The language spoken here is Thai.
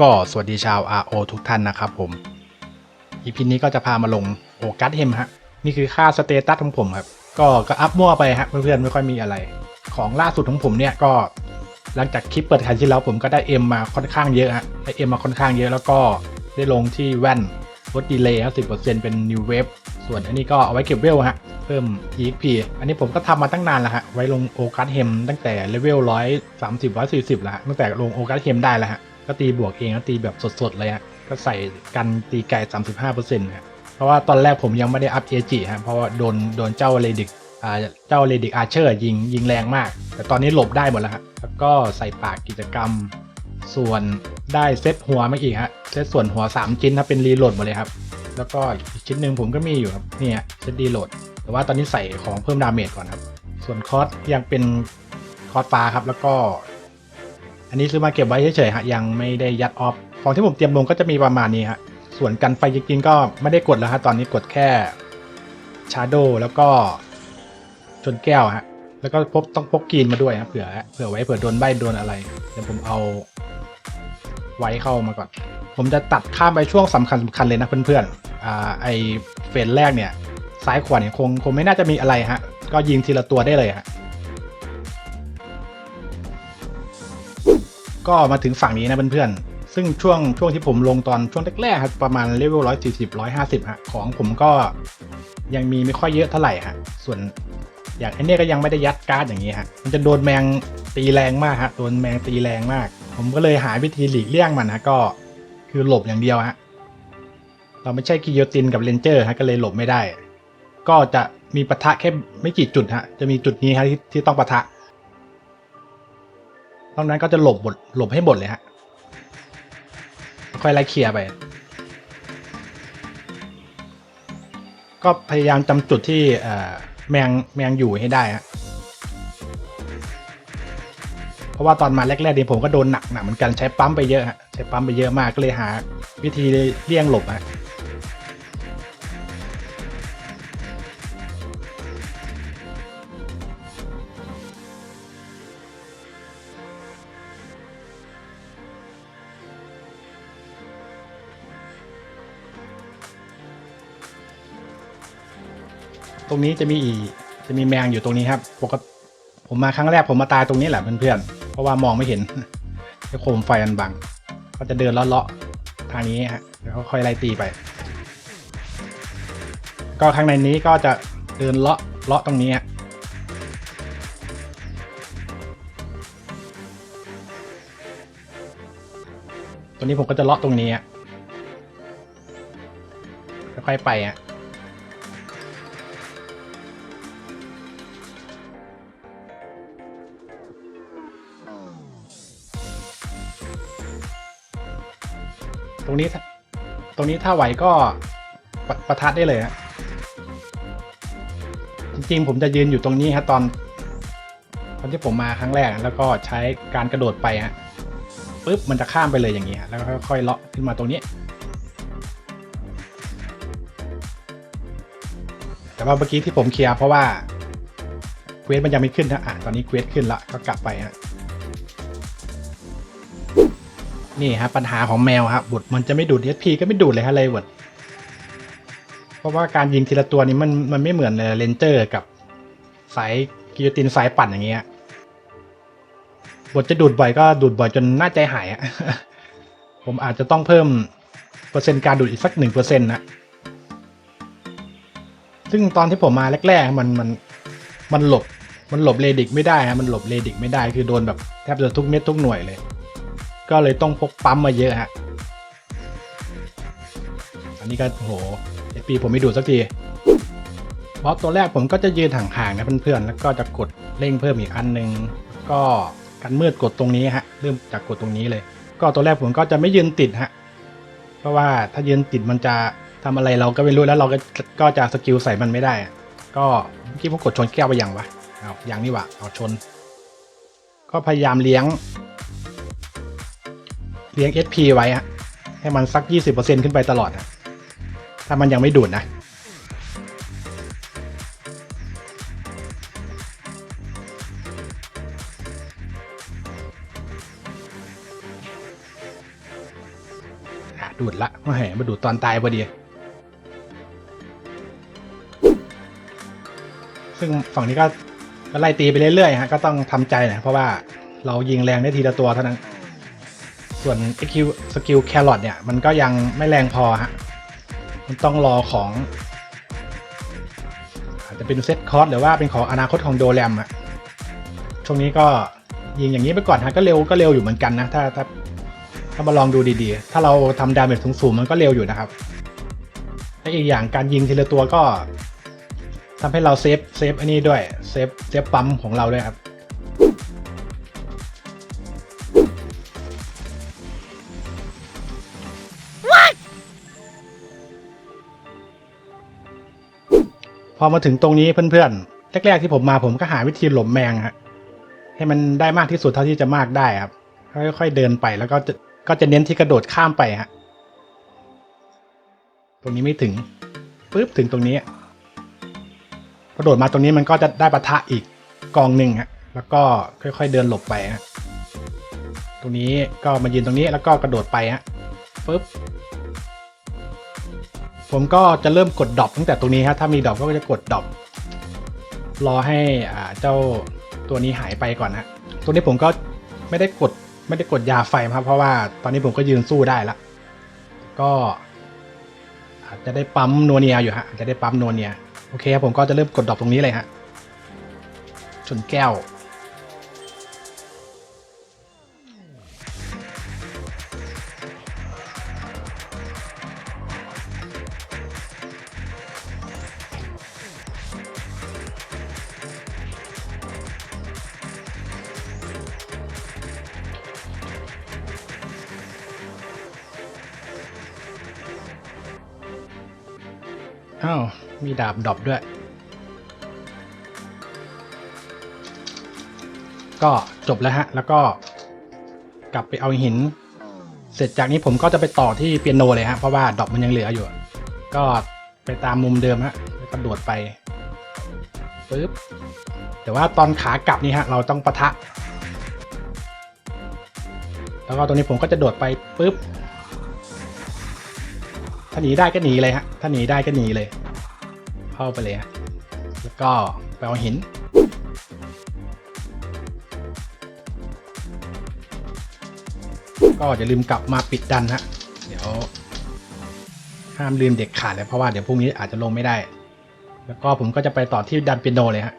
ก็สวัสดีชาว RO ทุกท่านนะครับผม อีพีนี้ก็จะพามาลงโอกัสเฮมฮะ นี่คือค่าสเตตัสของผมครับ ก็ก็อัพมั่วไปฮะเพื่อนๆไม่ค่อยมีอะไร ของล่าสุดของผมเนี่ยก็หลังจากคลิปเปิดขายที่แล้วผมก็ได้เอ็มมาค่อนข้างเยอะฮะได้เอ็มมาค่อนข้างเยอะแล้วก็ได้ลงที่แว่นลดดีเลย์ครับสิเป็น New Wave ส่วนอันนี้ก็เอาไว้เก็บเวลฮะ เพิ่ม EXP อันนี้ผมก็ทำมาตั้งนานแล้วฮะ ไว้ลงโอกัสเฮมตั้งแต่เลเวลร้อยสามสิบร้อยสี่สิบแล้วฮะตั้งแต่ลงโอกัสเฮมได้แล้วฮะ ก็ตีบวกเองก็ตีแบบสดๆเลยฮะก็ใส่กันตีไก่สามสิบห้าเปอร์เซ็นต์ฮะเพราะว่าตอนแรกผมยังไม่ได้อัพเอจิฮะเพราะว่าโดนโดนเจ้าเรดิกอ่าเจ้าเรดิกอาร์เชอร์ยิงยิงแรงมาก แต่ตอนนี้หลบได้หมดแล้วฮะแล้วก็ใส่ปากกิจกรรม ส่วนได้เซตหัวมาอีกฮะเซตส่วนหัว 3 ชิ้นถ้าเป็นรีโหลดหมดเลยครับแล้วก็อีกชิ้นหนึ่งผมก็มีอยู่ครับนี่ยเซตรีโหลดแต่ว่าตอนนี้ใส่ของเพิ่มดาเมจก่อนครับ ส่วนคอสยังเป็นคอสฟ้าครับ แล้วก็ อันนี้ซื้อมาเก็บไว้เฉยๆฮะยังไม่ได้ยัดออฟของที่ผมเตรียมลงก็จะมีประมาณนี้ฮะส่วนกันไฟจริงๆก็ไม่ได้กดแล้วฮะตอนนี้กดแค่ชาร์โดแล้วก็ชนแก้วฮะแล้วก็พบต้องพกกีนมาด้วยฮะเผื่อเผื่อไว้เผื่อโดนใบโดนอะไรเดี๋ยวผมเอาไว้เข้ามาก่อน ผมจะตัดข้ามไปช่วงสำคัญสำคัญเลยนะเพื่อนๆอ่าไอเฟสแรกเนี่ยซ้ายขวาเนี่ยคงคงไม่น่าจะมีอะไรฮะ ก็ยิงทีละตัวได้เลยฮะ ก็มาถึงฝั่งนี้นะเพื่อนๆ ซึ่งช่วงช่วงที่ผมลงตอนช่วงแรกๆครับประมาณเลเวลร้อยสี่สิบร้อยห้าสิบฮะของผมก็ยังมีไม่ค่อยเยอะเท่าไหร่ฮะส่วนอย่างไอ้เนี่ยก็ยังไม่ได้ยัดการ์ดอย่างนี้ฮะมันจะโดนแมงตีแรงมากฮะโดนแมงตีแรงมาก ผมก็เลยหาวิธีหลีกเลี่ยงมันฮะก็คือหลบอย่างเดียวฮะเราไม่ใช่กิโยตินกับเลนเจอร์ฮะก็เลยหลบไม่ได้ ก็จะมีปะทะแค่ไม่กี่จุดฮะจะมีจุดนี้ฮะที่ที่ต้องปะทะ ตอนนั้นก็จะหลบหมดหลบให้หมดเลยฮะค่อยไล่เคลียร์ไป ก็พยายามจำจุดที่แมงแมงอยู่ให้ได้ฮะเพราะว่าตอนมาแรกๆนี่ผมก็โดนหนักหนักเหมือนกันใช้ปั๊มไปเยอะฮะใช้ปั๊มไปเยอะมากก็เลยหา วิธีเลี่ยงหลบฮะ ตรงนี้จะมีอีจะมีแมงอยู่ตรงนี้ครับปกติผมมาครั้งแรกผมมาตายตรงนี้แหละเพื่อนๆเพราะว่ามองไม่เห็นไอ้โคมไฟมันบัง ก็จะเดินเลาะๆทางนี้ฮะแล้วก็ค่อยไล่ตีไป ก็ข้างในนี้ก็จะเดินเลาะเลาะตรงนี้ฮะตัวนี้ผมก็จะเลาะตรงนี้ฮะค่อยไปอะ ตรงนี้ ตรงนี้ถ้าไหวก็ปะประทัดได้เลยฮะจริงๆผมจะยืนอยู่ตรงนี้ฮะตอน ตอนที่ผมมาครั้งแรก แล้วก็ใช้การกระโดดไปฮะปุ๊บมันจะข้ามไปเลยอย่างนี้ฮะแล้วก็ค่อยๆเลาะขึ้นมาตรงนี้ แต่ว่าเมื่อกี้ที่ผมเคลียร์เพราะว่าเควสมันยังไม่ขึ้นนะอะตอนนี้เควสขึ้นละก็กลับไปฮะ นี่ครับปัญหาของแมวครับบทมันจะไม่ดูด SP ก็ไม่ดูดเลยฮะเลยบทเพราะว่าการยิงทีละตัวนี้มันมันไม่เหมือนเลนเจอร์กับสายกิโยตินสายปั่นอย่างเงี้ยบทจะดูดบ่อยก็ดูดบ่อยจนน่าใจหายอะผมอาจจะต้องเพิ่มเปอร์เซ็นต์การดูดอีกสักหนึ่งเปอร์เซ็นต์นะซึ่งตอนที่ผมมาแรกๆมันมันมันหลบมันหลบเลดิกไม่ได้ฮะมันหลบเลดิกไม่ได้คือโดนแบบแทบจะทุกเม็ดทุกหน่วยเลย ก็เลยต้องพกปั๊มมาเยอะฮะ อันนี้ก็โหเอปีผมไม่ดูดสักทีเพราะตัวแรกผมก็จะยืนห่างๆนะเพื่อนๆ แล้วก็จะกดเร่งเพิ่มอีกอันหนึ่งก็กันมืดกดตรงนี้ฮะ เริ่มจากกดตรงนี้เลย ก็ตัวแรกผมก็จะไม่ยืนติดฮะ เพราะว่าถ้ายืนติดมันจะทำอะไรเราก็ไม่รู้แล้วเราก็ก็จะสกิลใส่มันไม่ได้ ก็เมื่อกี้ผมกดชนแก้วไปอยังวะเอาอย่างนี้วะเอาชน ก็พยายามเลี้ยง เลี้ยง SP ไว้ฮะให้มันสัก 20%ขึ้นไปตลอดฮะถ้ามันยังไม่ดูดนะ ดูดละมาแหมมาดูดตอนตายพอดี ซึ่งฝั่งนี้ก็ก็ไล่ตีไปเรื่อยๆฮะก็ต้องทำใจนะเพราะว่าเรายิงแรงได้ทีละตัวเท่านั้น ส่วนสกิลสกิลแครอทเนี่ยมันก็ยังไม่แรงพอฮะมันต้องรอของอาจจะเป็นเซตคอร์สหรือว่าเป็นของอนาคตของโดแรมอะช่วงนี้ก็ยิงอย่างนี้ไปก่อนฮะก็เร็วก็เร็วอยู่เหมือนกันนะถ้าถ้าถ้ามาลองดูดีๆ ถ้าเราทำดาเมจสูงๆมันก็เร็วอยู่นะครับและอีกอย่างการยิงทีละตัวก็ทำให้เราเซฟเซฟอันนี้ด้วยเซฟเซฟปั๊มของเราด้วยครับ พอมาถึงตรงนี้เพื่อนๆ แรกๆที่ผมมาผมก็หาวิธีหลบแมงฮะให้มันได้มากที่สุดเท่าที่จะมากได้ครับ ค่อยๆเดินไปแล้วก็จะก็จะเน้นที่กระโดดข้ามไปฮะตรงนี้ไม่ถึงปุ๊บถึงตรงนี้กระโดดมาตรงนี้มันก็จะได้ปะทะอีกกองหนึ่งฮะแล้วก็ค่อยๆเดินหลบไปฮะตรงนี้ก็มายืนตรงนี้แล้วก็กระโดดไปฮะปุ๊บ ผมก็จะเริ่มกดดรอปตั้งแต่ตรงนี้ฮะถ้ามีดรอปก็จะกดดรอปรอให้อ่าเจ้าตัวนี้หายไปก่อนฮะตัวนี้ผมก็ไม่ได้กดไม่ได้กดยาไฟครับ เพราะว่าตอนนี้ผมก็ยืนสู้ได้ละก็อาจจะได้ปั๊มนัวเนียอยู่ฮะจจะได้ปั๊มนัวเนียโอเคครับผมก็จะเริ่มกดดรอปตรงนี้เลยฮะชนแก้ว อ้าวมีดาบดรอปด้วย ก็จบแล้วฮะ แล้วก็กลับไปเอาหิน เสร็จจากนี้ผมก็จะไปต่อที่เปียโนเลยฮะ เพราะว่าดรอปมันยังเหลืออยู่ ก็ไปตามมุมเดิมฮะกระโดดไปปึ๊บแต่ว่าตอนขากลับนี่ฮะ เราต้องปะทะ แล้วก็ตรงนี้ผมก็จะโดดไปปึ๊บาหนีได้ก็หนีเลยฮะ ถ้าหนีได้ก็หนีเลย เข้าไปเลยฮะ แล้วก็ไปเอาหิน ก็อย่าลืมกลับมาปิดดันฮะ เดี๋ยว ห้ามลืมเด็กขาดเลยเพราะว่าเดี๋ยวพรุ่งนี้อาจจะลงไม่ได้ แล้วก็ผมก็จะไปต่อที่ดันเปียโนเลยฮะ